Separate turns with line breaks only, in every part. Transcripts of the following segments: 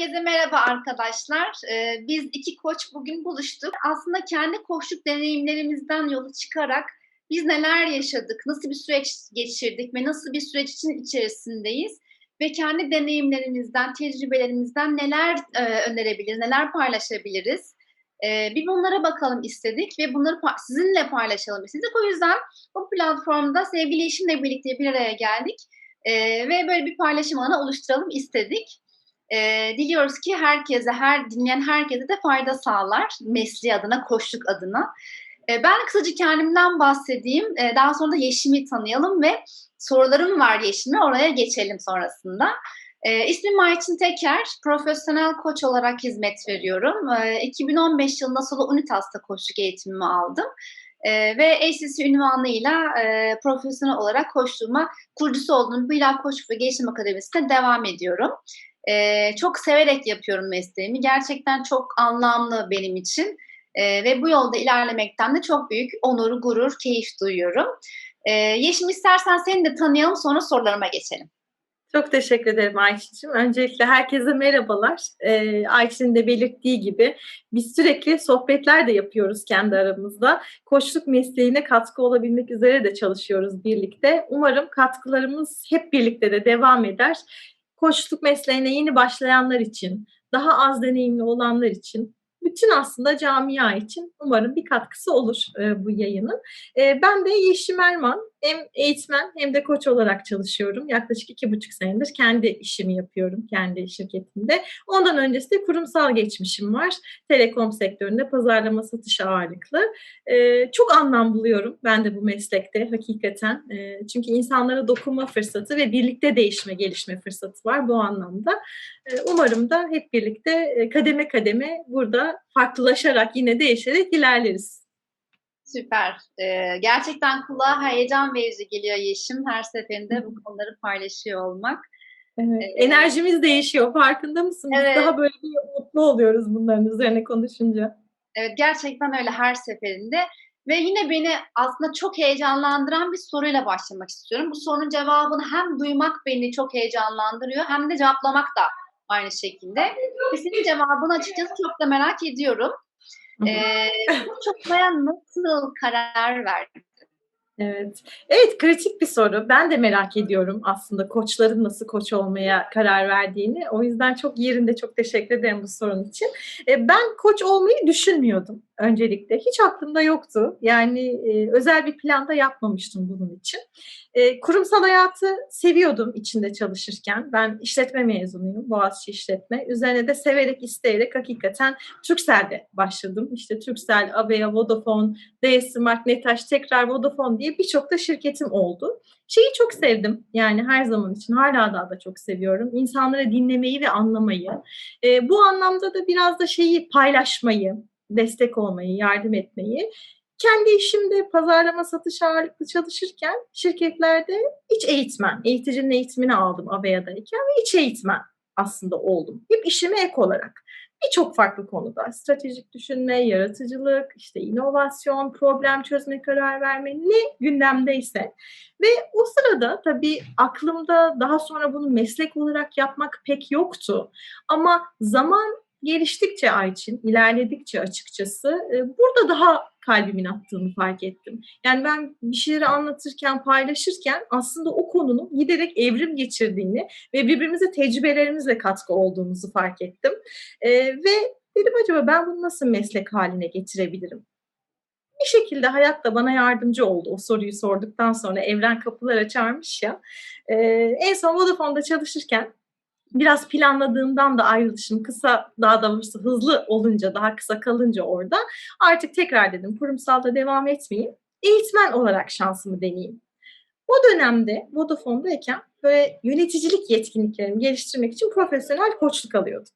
Herkese merhaba arkadaşlar. Ee, biz iki koç bugün buluştuk. Aslında kendi koçluk deneyimlerimizden yola çıkarak biz neler yaşadık, nasıl bir süreç geçirdik ve nasıl bir süreç için içerisindeyiz ve kendi deneyimlerimizden, tecrübelerimizden neler e, önerebiliriz, neler paylaşabiliriz. E, bir bunlara bakalım istedik ve bunları sizinle paylaşalım istedik. O yüzden bu platformda sevgili eşimle birlikte bir araya geldik e, ve böyle bir paylaşım alanı oluşturalım istedik. E, diliyoruz ki herkese, her dinleyen herkese de fayda sağlar mesleği adına, koşluk adına. E, ben kısaca kendimden bahsedeyim. E, daha sonra da Yeşim'i tanıyalım ve sorularım var Yeşim'e oraya geçelim sonrasında. E, ismim Ayçin Teker, profesyonel koç olarak hizmet veriyorum. E, 2015 yılında Solo Unitas'ta koçluk eğitimimi aldım. E, ve ACC ünvanıyla e, profesyonel olarak koçluğuma kurucusu olduğum Bilal Koçluk ve Gelişim Akademisi'nde devam ediyorum. E, çok severek yapıyorum mesleğimi. Gerçekten çok anlamlı benim için. E, ve bu yolda ilerlemekten de çok büyük onur, gurur, keyif duyuyorum. E, Yeşim istersen seni de tanıyalım sonra sorularıma geçelim.
Çok teşekkür ederim Ayçin'cim. Öncelikle herkese merhabalar. Ee, Ayçin'in de belirttiği gibi biz sürekli sohbetler de yapıyoruz kendi aramızda. Koçluk mesleğine katkı olabilmek üzere de çalışıyoruz birlikte. Umarım katkılarımız hep birlikte de devam eder koçluk mesleğine yeni başlayanlar için, daha az deneyimli olanlar için bütün aslında camia için umarım bir katkısı olur e, bu yayının. E, ben de Yeşim Erman, hem eğitmen hem de koç olarak çalışıyorum. Yaklaşık iki buçuk senedir kendi işimi yapıyorum kendi şirketimde. Ondan öncesi de kurumsal geçmişim var. Telekom sektöründe pazarlama satış ağırlıklı. Ee, çok anlam buluyorum ben de bu meslekte hakikaten. Ee, çünkü insanlara dokunma fırsatı ve birlikte değişme, gelişme fırsatı var bu anlamda. Ee, umarım da hep birlikte kademe kademe burada farklılaşarak yine değişerek ilerleriz.
Süper. Ee, gerçekten kulağa heyecan verici geliyor Yeşim. Her seferinde bu konuları paylaşıyor olmak.
Evet. Ee, Enerjimiz değişiyor. Farkında mısın? Evet. Daha böyle bir mutlu oluyoruz bunların üzerine konuşunca.
Evet gerçekten öyle her seferinde. Ve yine beni aslında çok heyecanlandıran bir soruyla başlamak istiyorum. Bu sorunun cevabını hem duymak beni çok heyecanlandırıyor hem de cevaplamak da aynı şekilde. Ve senin cevabını açıkçası çok da merak ediyorum. Ee, çoğalmaya nasıl karar verdin?
Evet. Evet kritik bir soru. Ben de merak ediyorum aslında koçların nasıl koç olmaya karar verdiğini. O yüzden çok yerinde çok teşekkür ederim bu sorun için. Ben koç olmayı düşünmüyordum öncelikle. Hiç aklımda yoktu. Yani e, özel bir planda yapmamıştım bunun için. E, kurumsal hayatı seviyordum içinde çalışırken. Ben işletme mezunuyum, Boğaziçi işletme. Üzerine de severek, isteyerek hakikaten Turkcell'de başladım. İşte Turkcell, Avea, Vodafone, DS Smart, Netaş, tekrar Vodafone diye birçok da şirketim oldu. Şeyi çok sevdim yani her zaman için hala daha da çok seviyorum. İnsanları dinlemeyi ve anlamayı. E, bu anlamda da biraz da şeyi paylaşmayı, destek olmayı, yardım etmeyi. Kendi işimde pazarlama satış ağırlıklı çalışırken şirketlerde iç eğitmen, eğiticinin eğitimini aldım ABA'dayken ve iç eğitmen aslında oldum. Hep işime ek olarak birçok farklı konuda stratejik düşünme, yaratıcılık, işte inovasyon, problem çözme karar verme ne gündemdeyse ve o sırada tabii aklımda daha sonra bunu meslek olarak yapmak pek yoktu. Ama zaman geliştikçe Ayçin, ilerledikçe açıkçası e, burada daha kalbimin attığını fark ettim. Yani ben bir şeyleri anlatırken, paylaşırken aslında o konunun giderek evrim geçirdiğini ve birbirimize tecrübelerimizle katkı olduğumuzu fark ettim. E, ve dedim acaba ben bunu nasıl meslek haline getirebilirim? bir şekilde hayat da bana yardımcı oldu. O soruyu sorduktan sonra evren kapılar açarmış ya. Ee, en son Vodafone'da çalışırken biraz planladığımdan da ayrılışım kısa daha doğrusu hızlı olunca daha kısa kalınca orada artık tekrar dedim kurumsalda devam etmeyeyim. Eğitmen olarak şansımı deneyeyim. O dönemde Vodafone'dayken böyle yöneticilik yetkinliklerimi geliştirmek için profesyonel koçluk alıyordum.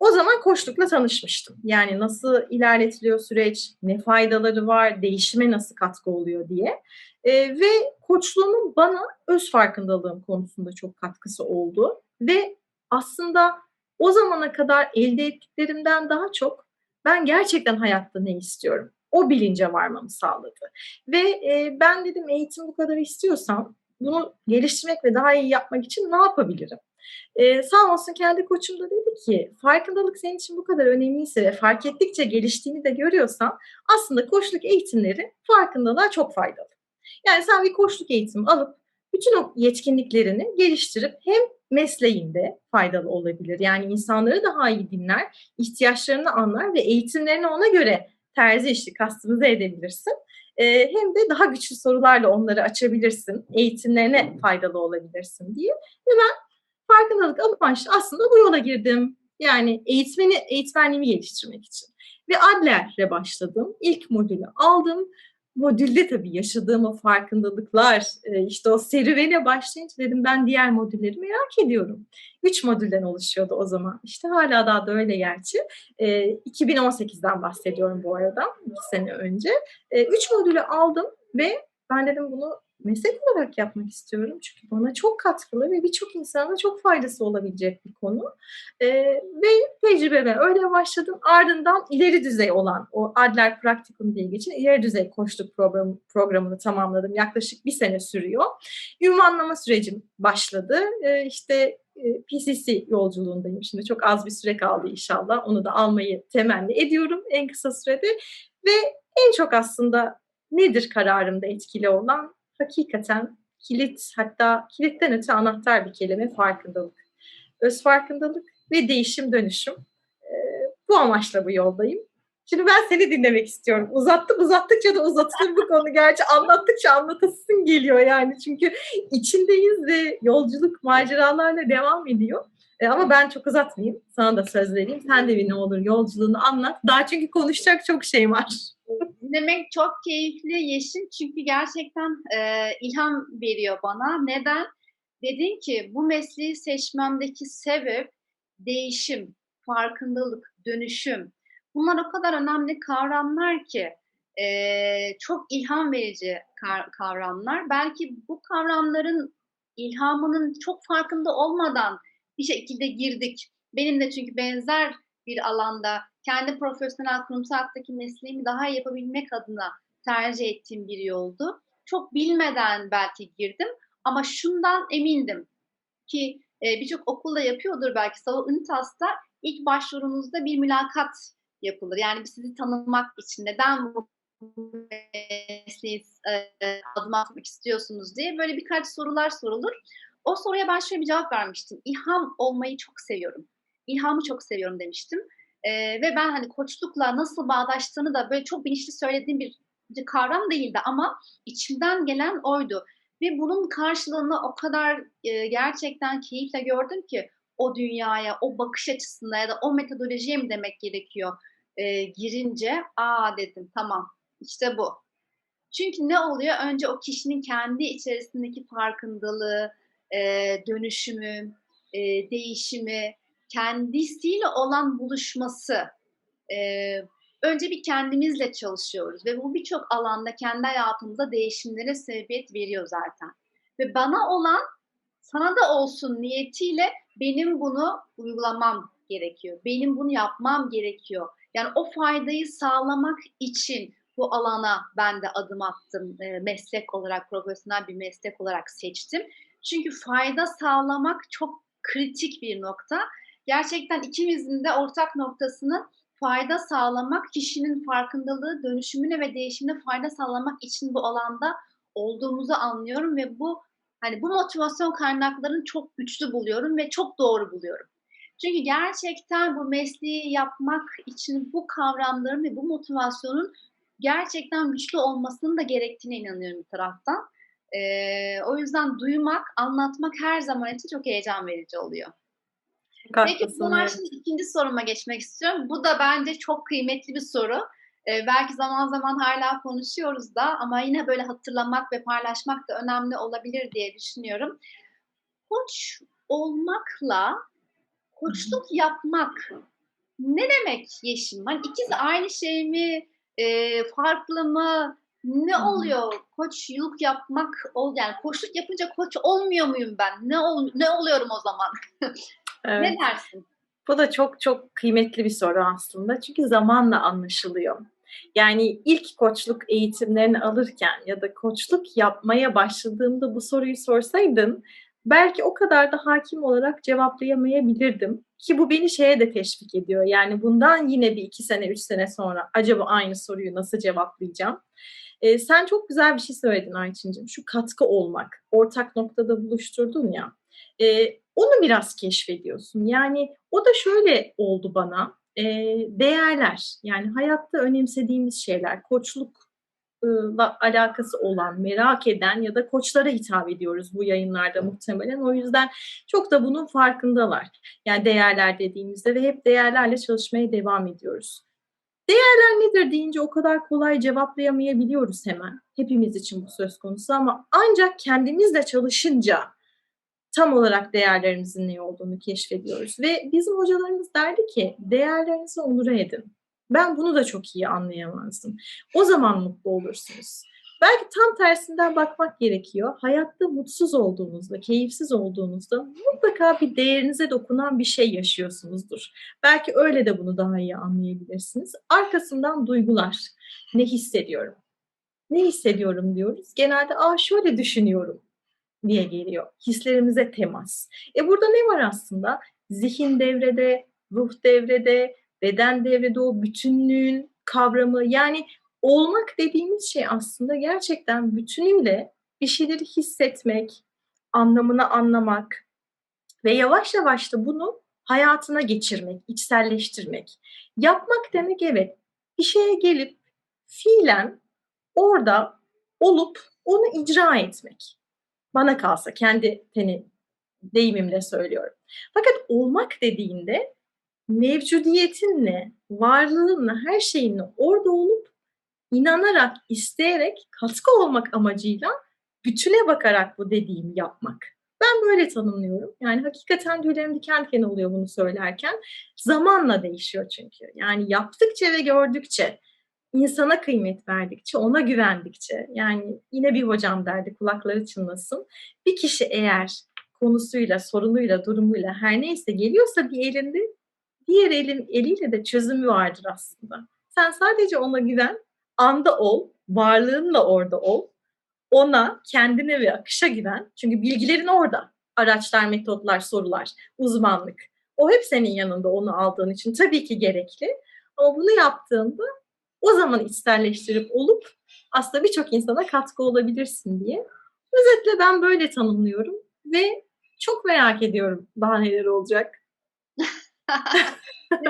O zaman koçlukla tanışmıştım. Yani nasıl ilerletiliyor süreç, ne faydaları var, değişime nasıl katkı oluyor diye. E, ve koçluğumun bana öz farkındalığım konusunda çok katkısı oldu. Ve aslında o zamana kadar elde ettiklerimden daha çok ben gerçekten hayatta ne istiyorum? O bilince varmamı sağladı. Ve e, ben dedim eğitim bu kadar istiyorsam bunu geliştirmek ve daha iyi yapmak için ne yapabilirim? Ee, sağ olsun kendi koçum da dedi ki farkındalık senin için bu kadar önemliyse ve fark ettikçe geliştiğini de görüyorsan aslında koçluk eğitimleri farkındalığa çok faydalı. Yani sen bir koçluk eğitimi alıp bütün o yetkinliklerini geliştirip hem mesleğinde faydalı olabilir. Yani insanları daha iyi dinler, ihtiyaçlarını anlar ve eğitimlerini ona göre terzi işi kastımıza edebilirsin. Ee, hem de daha güçlü sorularla onları açabilirsin, eğitimlerine faydalı olabilirsin diye. Ve ben farkındalık amaçlı aslında bu yola girdim. Yani eğitmeni, eğitmenliğimi geliştirmek için. Ve Adler'le başladım. İlk modülü aldım modülde tabii yaşadığım o farkındalıklar, e, işte o serüvene başlayınca dedim ben diğer modülleri merak ediyorum. Üç modülden oluşuyordu o zaman. İşte hala daha da öyle gerçi. 2018'den bahsediyorum bu arada, iki sene önce. Üç modülü aldım ve ben dedim bunu meslek olarak yapmak istiyorum. Çünkü bana çok katkılı ve birçok insana çok faydası olabilecek bir konu. Ee, ve tecrübeme öyle başladım. Ardından ileri düzey olan o Adler Praktikum diye geçen ileri düzey koçluk program, programını tamamladım. Yaklaşık bir sene sürüyor. Ünvanlama sürecim başladı. Ee, işte PCC yolculuğundayım. Şimdi çok az bir süre kaldı inşallah. Onu da almayı temenni ediyorum en kısa sürede. Ve en çok aslında nedir kararımda etkili olan? Hakikaten kilit hatta kilitten öte anahtar bir kelime farkındalık. Öz farkındalık ve değişim dönüşüm. Ee, bu amaçla bu yoldayım. Şimdi ben seni dinlemek istiyorum. Uzattık uzattıkça da uzatılır bu konu. Gerçi anlattıkça anlatasın geliyor yani. Çünkü içindeyiz ve yolculuk maceralarla devam ediyor. E, ama ben çok uzatmayayım. Sana da söz vereyim. Sen de bir ne olur yolculuğunu anlat. Daha çünkü konuşacak çok şey var.
Dinlemek çok keyifli Yeşim. Çünkü gerçekten e, ilham veriyor bana. Neden? Dedin ki bu mesleği seçmemdeki sebep değişim, farkındalık, dönüşüm. Bunlar o kadar önemli kavramlar ki e, çok ilham verici kavramlar. Belki bu kavramların ilhamının çok farkında olmadan bir şekilde girdik. Benim de çünkü benzer bir alanda kendi profesyonel kurumsal hayattaki mesleğimi daha iyi yapabilmek adına tercih ettiğim bir yoldu. Çok bilmeden belki girdim ama şundan emindim ki e, birçok okulda yapıyordur belki. Sava Unitas'ta ilk başvurunuzda bir mülakat yapılır. Yani sizi tanımak için neden bu mesleği e, adım atmak istiyorsunuz diye böyle birkaç sorular sorulur. O soruya ben şöyle bir cevap vermiştim. İlham olmayı çok seviyorum. İlhamı çok seviyorum demiştim. E, ve ben hani koçlukla nasıl bağdaştığını da böyle çok bilinçli söylediğim bir, kavram değildi ama içimden gelen oydu. Ve bunun karşılığını o kadar e, gerçekten keyifle gördüm ki o dünyaya, o bakış açısına ya da o metodolojiye mi demek gerekiyor e, girince aa dedim tamam işte bu. Çünkü ne oluyor? Önce o kişinin kendi içerisindeki farkındalığı, e, dönüşümü, e, değişimi, kendisiyle olan buluşması. E, önce bir kendimizle çalışıyoruz ve bu birçok alanda kendi hayatımıza değişimlere sebebiyet veriyor zaten. Ve bana olan sana da olsun niyetiyle benim bunu uygulamam gerekiyor. Benim bunu yapmam gerekiyor. Yani o faydayı sağlamak için bu alana ben de adım attım. E, meslek olarak, profesyonel bir meslek olarak seçtim. Çünkü fayda sağlamak çok kritik bir nokta. Gerçekten ikimizin de ortak noktasını fayda sağlamak, kişinin farkındalığı, dönüşümüne ve değişimine fayda sağlamak için bu alanda olduğumuzu anlıyorum ve bu hani bu motivasyon kaynaklarını çok güçlü buluyorum ve çok doğru buluyorum. Çünkü gerçekten bu mesleği yapmak için bu kavramların ve bu motivasyonun gerçekten güçlü olmasının da gerektiğine inanıyorum bir taraftan. Ee, o yüzden duymak, anlatmak her zaman için çok heyecan verici oluyor. Peki bunlar şimdi ikinci soruma geçmek istiyorum. Bu da bence çok kıymetli bir soru. Ee, belki zaman zaman hala konuşuyoruz da ama yine böyle hatırlamak ve paylaşmak da önemli olabilir diye düşünüyorum. Koç olmakla koçluk yapmak ne demek Yeşim? Hani ikisi aynı şey mi? E, farklı mı? Ne oluyor? Koçluk yapmak ol yani koçluk yapınca koç olmuyor muyum ben? Ne ol, ne oluyorum o zaman? Evet. ne dersin?
Bu da çok çok kıymetli bir soru aslında. Çünkü zamanla anlaşılıyor. Yani ilk koçluk eğitimlerini alırken ya da koçluk yapmaya başladığımda bu soruyu sorsaydın belki o kadar da hakim olarak cevaplayamayabilirdim. Ki bu beni şeye de teşvik ediyor. Yani bundan yine bir iki sene, üç sene sonra acaba aynı soruyu nasıl cevaplayacağım? Ee, sen çok güzel bir şey söyledin Ayçin'cim. Şu katkı olmak, ortak noktada buluşturdun ya. Ee, onu biraz keşfediyorsun. Yani o da şöyle oldu bana. Ee, değerler, yani hayatta önemsediğimiz şeyler, koçluk alakası olan, merak eden ya da koçlara hitap ediyoruz bu yayınlarda muhtemelen. O yüzden çok da bunun farkındalar. Yani değerler dediğimizde ve hep değerlerle çalışmaya devam ediyoruz. Değerler nedir deyince o kadar kolay cevaplayamayabiliyoruz hemen. Hepimiz için bu söz konusu ama ancak kendimizle çalışınca tam olarak değerlerimizin ne olduğunu keşfediyoruz. Ve bizim hocalarımız derdi ki değerlerinizi onur edin. Ben bunu da çok iyi anlayamazdım. O zaman mutlu olursunuz. Belki tam tersinden bakmak gerekiyor. Hayatta mutsuz olduğunuzda, keyifsiz olduğunuzda mutlaka bir değerinize dokunan bir şey yaşıyorsunuzdur. Belki öyle de bunu daha iyi anlayabilirsiniz. Arkasından duygular. Ne hissediyorum? Ne hissediyorum diyoruz. Genelde aa şöyle düşünüyorum diye geliyor. Hislerimize temas. E burada ne var aslında? Zihin devrede, ruh devrede, beden devrede o bütünlüğün kavramı yani olmak dediğimiz şey aslında gerçekten bütünüyle bir şeyleri hissetmek, anlamını anlamak ve yavaş yavaş da bunu hayatına geçirmek, içselleştirmek. Yapmak demek evet bir şeye gelip fiilen orada olup onu icra etmek. Bana kalsa kendi teni deyimimle söylüyorum. Fakat olmak dediğinde mevcudiyetinle, varlığınla, her şeyinle orada olup inanarak, isteyerek, katkı olmak amacıyla bütüne bakarak bu dediğimi yapmak. Ben böyle tanımlıyorum. Yani hakikaten tüylerim diken diken oluyor bunu söylerken. Zamanla değişiyor çünkü. Yani yaptıkça ve gördükçe, insana kıymet verdikçe, ona güvendikçe, yani yine bir hocam derdi kulakları çınlasın. Bir kişi eğer konusuyla, sorunuyla, durumuyla her neyse geliyorsa bir elinde diğer elin eliyle de çözümü vardır aslında. Sen sadece ona güven, anda ol, varlığınla orada ol. Ona, kendine ve akışa güven. Çünkü bilgilerin orada. Araçlar, metotlar, sorular, uzmanlık. O hep senin yanında onu aldığın için tabii ki gerekli. Ama bunu yaptığında o zaman içselleştirip olup aslında birçok insana katkı olabilirsin diye. Özetle ben böyle tanımlıyorum ve çok merak ediyorum daha neler olacak.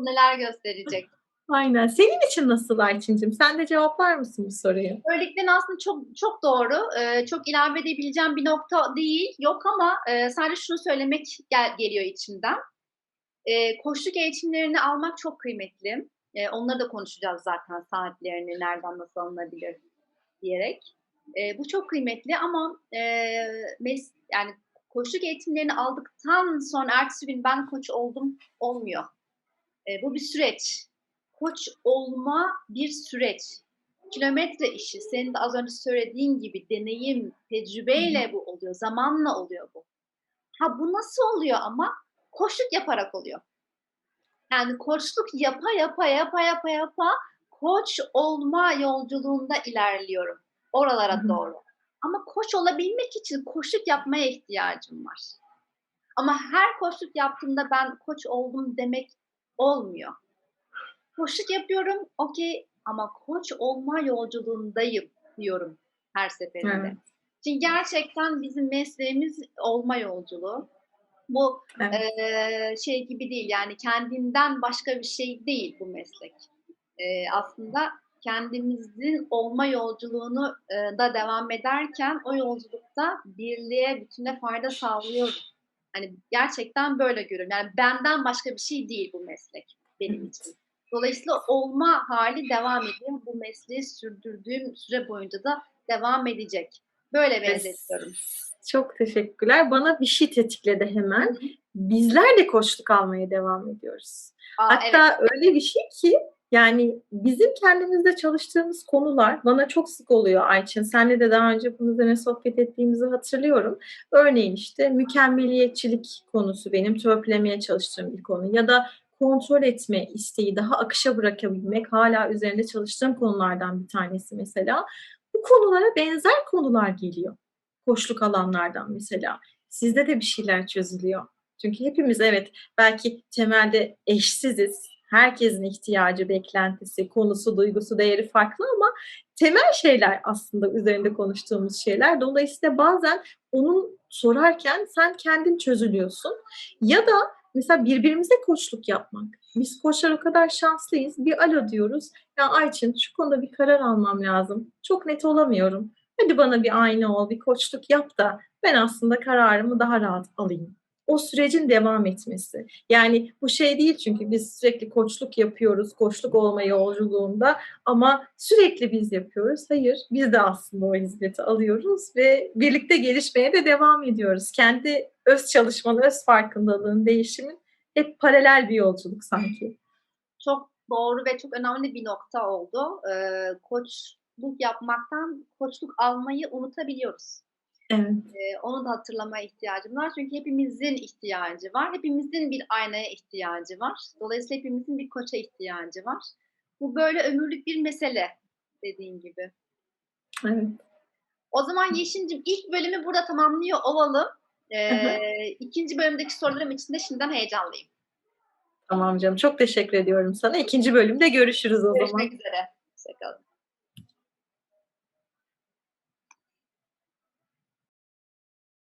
Neler gösterecek?
Aynen. Senin için nasıl Ayçin'cim? Sen de cevaplar mısın bu soruyu?
Söylediklerin aslında çok çok doğru. Ee, çok ilave edebileceğim bir nokta değil. Yok ama e, sadece şunu söylemek gel- geliyor içimden. E, koçluk eğitimlerini almak çok kıymetli. E, onları da konuşacağız zaten saatlerini nereden nasıl alınabilir diyerek. E, bu çok kıymetli ama e, mes- yani koçluk eğitimlerini aldıktan sonra ertesi gün ben koç oldum olmuyor. E, bu bir süreç. Koç olma bir süreç. Kilometre işi, senin de az önce söylediğin gibi deneyim, tecrübeyle bu oluyor, zamanla oluyor bu. Ha bu nasıl oluyor ama? Koçluk yaparak oluyor. Yani koçluk yapa yapa yapa yapa yapa koç olma yolculuğunda ilerliyorum. Oralara doğru. Ama koç olabilmek için koçluk yapmaya ihtiyacım var. Ama her koçluk yaptığımda ben koç oldum demek olmuyor. Koçluk yapıyorum, okey ama koç olma yolculuğundayım diyorum her seferinde.
Evet.
Çünkü gerçekten bizim mesleğimiz olma yolculuğu. Bu
Evet.
eee, şey gibi değil yani kendinden başka bir şey değil bu meslek. Eee, aslında kendimizin olma yolculuğunu e, da devam ederken o yolculukta birliğe, bütüne fayda sağlıyoruz. Hani gerçekten böyle görüyorum. Yani benden başka bir şey değil bu meslek benim için. Dolayısıyla olma hali devam ediyor. Bu mesleği sürdürdüğüm süre boyunca da devam edecek. Böyle benzetiyorum.
Çok teşekkürler. Bana bir şey tetikledi hemen. Bizler de koçluk almaya devam ediyoruz.
Aa, evet.
Hatta öyle bir şey ki yani bizim kendimizde çalıştığımız konular bana çok sık oluyor Ayçin. Senle de daha önce bunun üzerine sohbet ettiğimizi hatırlıyorum. Örneğin işte mükemmeliyetçilik konusu benim törpülemeye çalıştığım bir konu. Ya da kontrol etme isteği, daha akışa bırakabilmek hala üzerinde çalıştığım konulardan bir tanesi mesela. Bu konulara benzer konular geliyor. Koçluk alanlardan mesela. Sizde de bir şeyler çözülüyor. Çünkü hepimiz evet belki temelde eşsiziz. Herkesin ihtiyacı, beklentisi, konusu, duygusu, değeri farklı ama temel şeyler aslında üzerinde konuştuğumuz şeyler. Dolayısıyla bazen onun sorarken sen kendin çözülüyorsun. Ya da mesela birbirimize koçluk yapmak. Biz koçlar o kadar şanslıyız. Bir alo diyoruz. Ya Ayçin şu konuda bir karar almam lazım. Çok net olamıyorum. Hadi bana bir ayna ol, bir koçluk yap da ben aslında kararımı daha rahat alayım. O sürecin devam etmesi. Yani bu şey değil çünkü biz sürekli koçluk yapıyoruz, koçluk olma yolculuğunda ama sürekli biz yapıyoruz. Hayır, biz de aslında o hizmeti alıyoruz ve birlikte gelişmeye de devam ediyoruz. Kendi öz çalışmanın, öz farkındalığın, değişimin hep paralel bir yolculuk sanki.
Çok doğru ve çok önemli bir nokta oldu. Ee, koçluk yapmaktan koçluk almayı unutabiliyoruz.
Evet.
Ee, onu da hatırlamaya ihtiyacım var. Çünkü hepimizin ihtiyacı var. Hepimizin bir aynaya ihtiyacı var. Dolayısıyla hepimizin bir koça ihtiyacı var. Bu böyle ömürlük bir mesele dediğin gibi.
Evet.
O zaman Yeşim'cim ilk bölümü burada tamamlıyor olalım. Ee, ikinci bölümdeki sorularım için de şimdiden heyecanlıyım.
Tamam canım. Çok teşekkür ediyorum sana. İkinci bölümde görüşürüz o zaman.
Görüşmek üzere. Hoşçakalın.